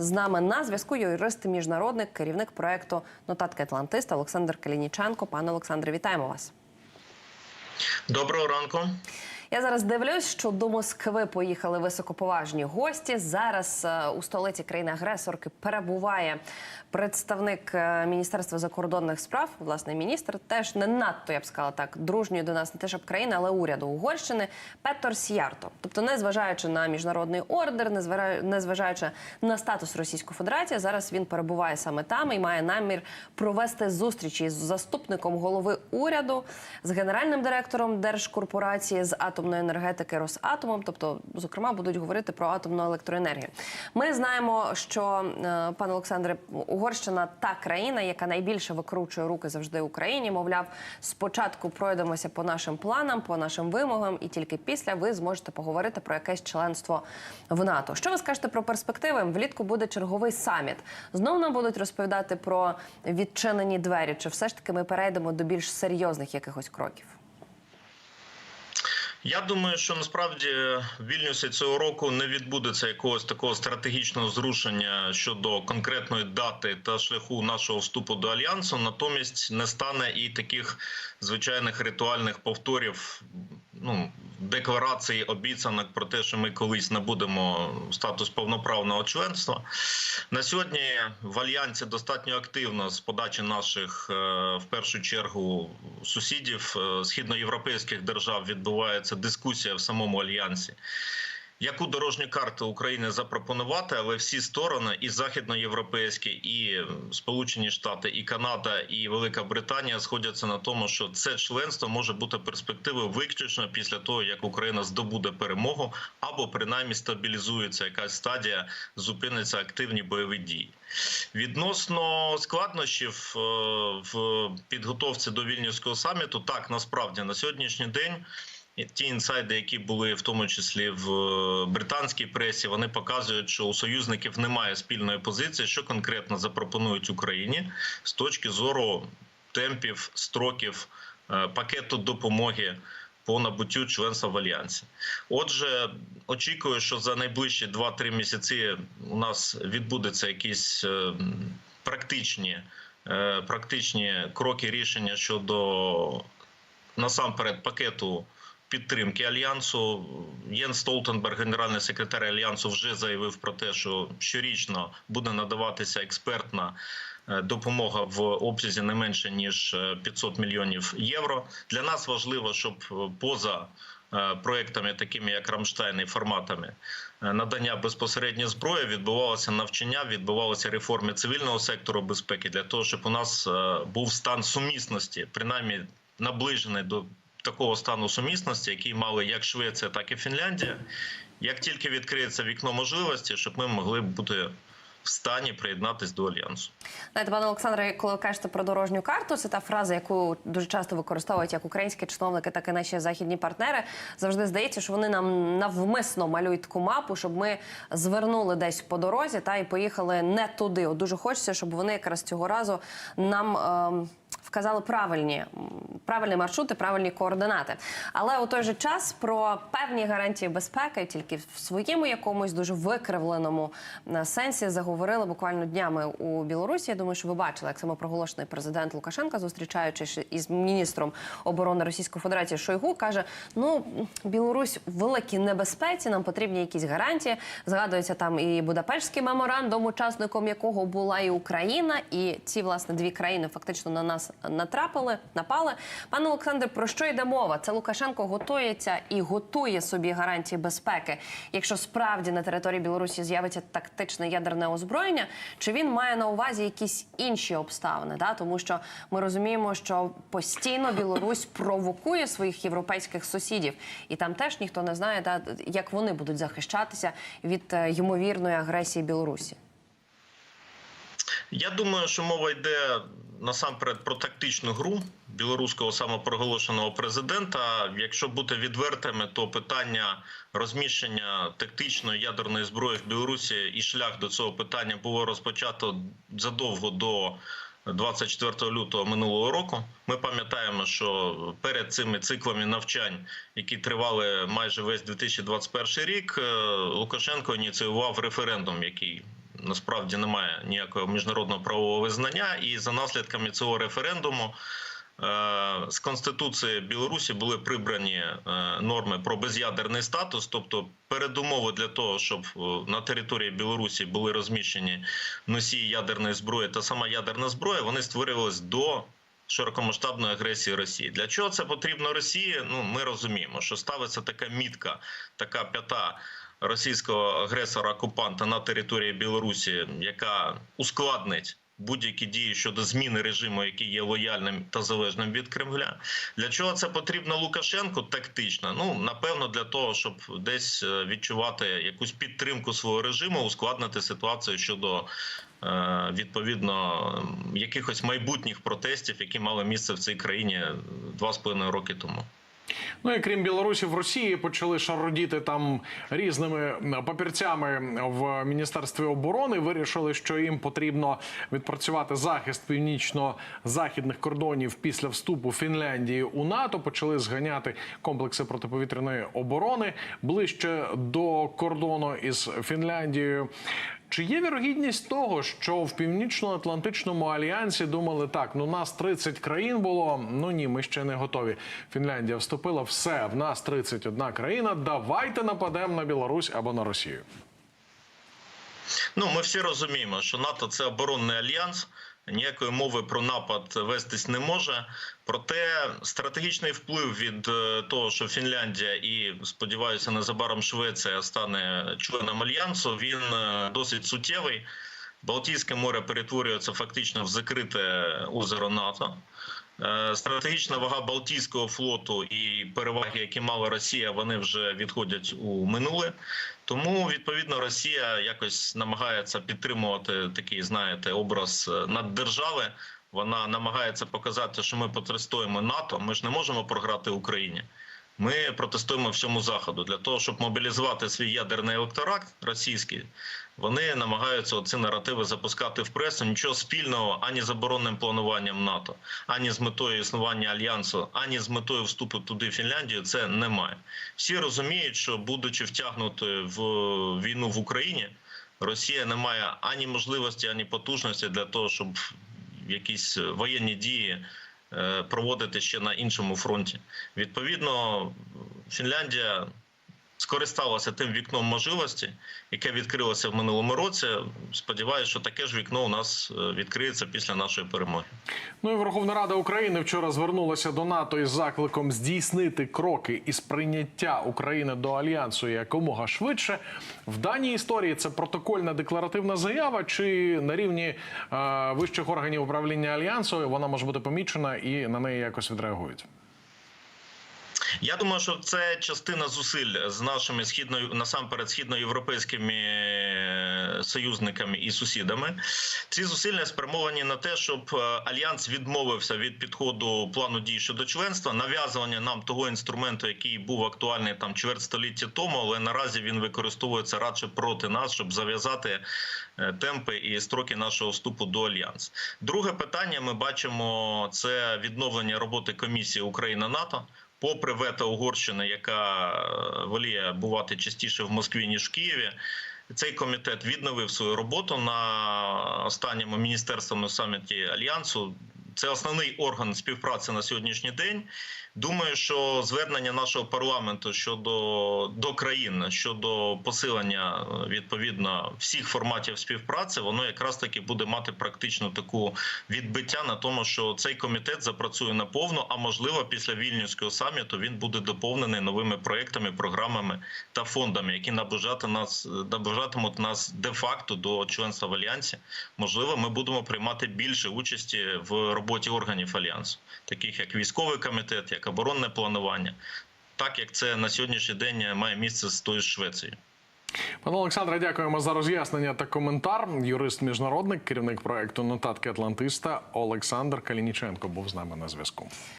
З нами на зв'язку юрист міжнародник, керівник проекту Нотатки Атлантиста Олександр Калініченко. Пане Олександре, вітаємо вас. Доброго ранку. Я зараз дивлюсь, що до Москви поїхали високоповажні гості. Зараз е, у столиці країни-агресорки перебуває представник е, Міністерства закордонних справ, власне, міністр, теж не надто, я б сказала так, дружньої до нас не те, щоб країни, але уряду Угорщини Петор Сіярто. Тобто, незважаючи на міжнародний ордер, незважа- незважаючи на статус Російської Федерації, зараз він перебуває саме там і має намір провести зустрічі з заступником голови уряду, з генеральним директором держкорпорації з атомної енергетики Росатомом. Тобто, зокрема, будуть говорити про атомну електроенергію. Ми знаємо, що е, пане Олександре, Угорщина та країна, яка найбільше викручує руки завжди Україні. Мовляв, спочатку пройдемося по нашим планам, по нашим вимогам, і тільки після ви зможете поговорити про якесь членство в НАТО. Що ви скажете про перспективи? Влітку буде черговий саміт. Знову нам будуть розповідати про відчинені двері. Чи все ж таки ми перейдемо до більш серйозних якихось кроків? Я думаю, що насправді в Вільнюсі цього року не відбудеться якогось такого стратегічного зрушення щодо конкретної дати та шляху нашого вступу до альянсу. Натомість не стане і таких звичайних ритуальних повторів. Ну, декларації обіцянок про те, що ми колись набудемо статус повноправного членства. На сьогодні в альянсі достатньо активно з подачі наших е, в першу чергу сусідів е, східноєвропейських держав відбувається дискусія в самому альянсі. Яку дорожню карту України запропонувати, але всі сторони, і західноєвропейські, і Сполучені Штати, і Канада, і Велика Британія сходяться на тому, що це членство може бути перспективою виключно після того, як Україна здобуде перемогу, або принаймні стабілізується якась стадія, зупиниться активні бойові дії. Відносно складнощів е, в підготовці до вільнюського саміту, так насправді на сьогоднішній день. Ті інсайди, які були в тому числі в е, британській пресі, вони показують, що у союзників немає спільної позиції, що конкретно запропонують Україні з точки зору темпів, строків, е, пакету допомоги по набуттю членства в альянсі. Отже, очікую, що за найближчі 2-3 місяці у нас відбудуться якісь е, практичні, практичні кроки рішення щодо насамперед пакету підтримки альянсу. Єн Столтенберг, генеральний секретар альянсу, вже заявив про те, що щорічно буде надаватися експертна е, допомога в обсязі не менше ніж е, 500 мільйонів євро. Для нас важливо, щоб е, поза е, проектами, такими як Рамштайн і форматами е, надання безпосередньо зброї, відбувалося навчання, відбувалися реформи цивільного сектору безпеки для того, щоб у нас е, був стан сумісності, принаймні наближений до такого стану сумісності, який мали як Швеція, так і Фінляндія. Як тільки відкриється вікно можливості, щоб ми могли бути в стані приєднатись до альянсу. Знаєте, пане Олександре, коли ви кажете про дорожню карту, це та фраза, яку дуже часто використовують як українські чиновники, так і наші західні партнери. Завжди здається, що вони нам навмисно малюють таку мапу, щоб ми звернули десь по дорозі та і поїхали не туди. От дуже хочеться, щоб вони якраз цього разу нам. ем, Вказали правильні правильні маршрути, правильні координати. Але у той же час про певні гарантії безпеки тільки в своєму якомусь дуже викривленому е, сенсі заговорили буквально днями у Білорусі. Я думаю, що ви бачили, як самопроголошений президент Лукашенка, зустрічаючись із міністром оборони Російської Федерації Шойгу, каже: Ну, Білорусь в великій небезпеці, нам потрібні якісь гарантії. Згадується там і Будапештський меморандум, учасником якого була і Україна, і ці власне дві країни фактично на нас натрапили, напали. Пане Олександре, про що йде мова? Це Лукашенко готується і готує собі гарантії безпеки, якщо справді на території Білорусі з'явиться тактичне ядерне озброєння, чи він має на увазі якісь інші обставини? Да? Тому що ми розуміємо, що постійно Білорусь провокує своїх європейських сусідів, і там теж ніхто не знає, да, як вони будуть захищатися від е, ймовірної агресії Білорусі. Я думаю, що мова йде насамперед про тактичну гру білоруського самопроголошеного президента. Якщо бути відвертими, то питання розміщення тактичної ядерної зброї в Білорусі і шлях до цього питання було розпочато задовго до. 24 лютого минулого року ми пам'ятаємо, що перед цими циклами навчань, які тривали майже весь 2021 рік, е, Лукашенко ініціював референдум, який насправді немає ніякого міжнародного правового визнання, і за наслідками цього референдуму. е, З конституції Білорусі були прибрані е, норми про без'ядерний статус, тобто передумови для того, щоб е, на території Білорусі були розміщені носії ядерної зброї та сама ядерна зброя, вони створювалися до широкомасштабної агресії Росії. Для чого це потрібно Росії? Ну ми розуміємо, що ставиться така мітка, така п'ята російського агресора окупанта на території Білорусі, яка ускладнить. Будь-які дії щодо зміни режиму, який є лояльним та залежним від Кремля, для чого це потрібно Лукашенку тактично? Ну напевно, для того, щоб десь е, відчувати якусь підтримку свого режиму, ускладнити ситуацію щодо е, відповідно якихось майбутніх протестів, які мали місце в цій країні два з половиною роки тому. Ну і крім Білорусі, в Росії почали шародіти там різними папірцями в міністерстві оборони. Вирішили, що їм потрібно відпрацювати захист північно-західних кордонів після вступу Фінляндії у НАТО. Почали зганяти комплекси протиповітряної оборони ближче до кордону із Фінляндією. Чи є вірогідність того, що в північно-атлантичному альянсі думали так: ну нас 30 країн було. Ну ні, ми ще не готові. Фінляндія вступила все. В нас 31 країна. Давайте нападемо на Білорусь або на Росію. Ну, ми всі розуміємо, що НАТО це оборонний альянс. Ніякої мови про напад вестись не може. Проте стратегічний вплив від е, того, що Фінляндія і сподіваюся, незабаром Швеція стане членом альянсу, він е, досить суттєвий. Балтійське море перетворюється фактично в закрите озеро НАТО. Е, Стратегічна вага Балтійського флоту і переваги, які мала Росія, вони вже відходять у минуле. Тому відповідно Росія якось намагається підтримувати такий, знаєте, образ е, наддержави. Вона намагається показати, що ми протистоїмо НАТО. Ми ж не можемо програти Україні. Ми протестуємо всьому заходу для того, щоб мобілізувати свій ядерний електорат російський. Вони намагаються ці наративи запускати в пресу. Нічого спільного ані з оборонним плануванням НАТО, ані з метою існування альянсу, ані з метою вступу туди Фінляндію. Це немає. Всі розуміють, що будучи втягнутою в війну в Україні, Росія не має ані можливості, ані потужності для того, щоб якісь воєнні дії проводити ще на іншому фронті. Відповідно, Фінляндія скористалася тим вікном можливості, яке відкрилося в минулому році. Сподіваюся, що таке ж вікно у нас е, відкриється після нашої перемоги. Ну і Верховна Рада України вчора звернулася до НАТО із закликом здійснити кроки із прийняття України до альянсу якомога швидше. В даній історії це протокольна декларативна заява, чи на рівні е, вищих органів управління альянсу вона може бути помічена і на неї якось відреагують. Я думаю, що це частина зусиль з нашими східно насамперед східноєвропейськими е, союзниками і сусідами. Ці зусилля спрямовані на те, щоб е, альянс відмовився від підходу плану дій щодо членства, нав'язування нам того інструменту, який був актуальний там чверть століття тому, але наразі він використовується радше проти нас, щоб зав'язати е, темпи і строки нашого вступу до альянсу. Друге питання ми бачимо це відновлення роботи комісії Україна НАТО. Попри вето Угорщини, яка е, воліє бувати частіше в Москві ніж в Києві, цей комітет відновив свою роботу на останньому міністерському саміті альянсу. Це основний орган співпраці на сьогоднішній день. Думаю, що звернення нашого парламенту щодо до країн щодо посилення е, відповідно всіх форматів співпраці, воно якраз таки буде мати практичну таку відбиття на тому, що цей комітет запрацює наповну, а можливо, після вільнюського саміту він буде доповнений новими проектами, програмами та фондами, які наближати нас наближатимуть нас де-факто до членства в альянсі. Можливо, ми будемо приймати більше участі в роботі органів альянсу, таких як військовий комітет, як оборонне планування, так як це на сьогоднішній день має місце з тою Швецією. Пане Олександре, дякуємо за роз'яснення та коментар. Юрист міжнародник, керівник проекту нотатки Атлантиста Олександр Калініченко був з нами на зв'язку.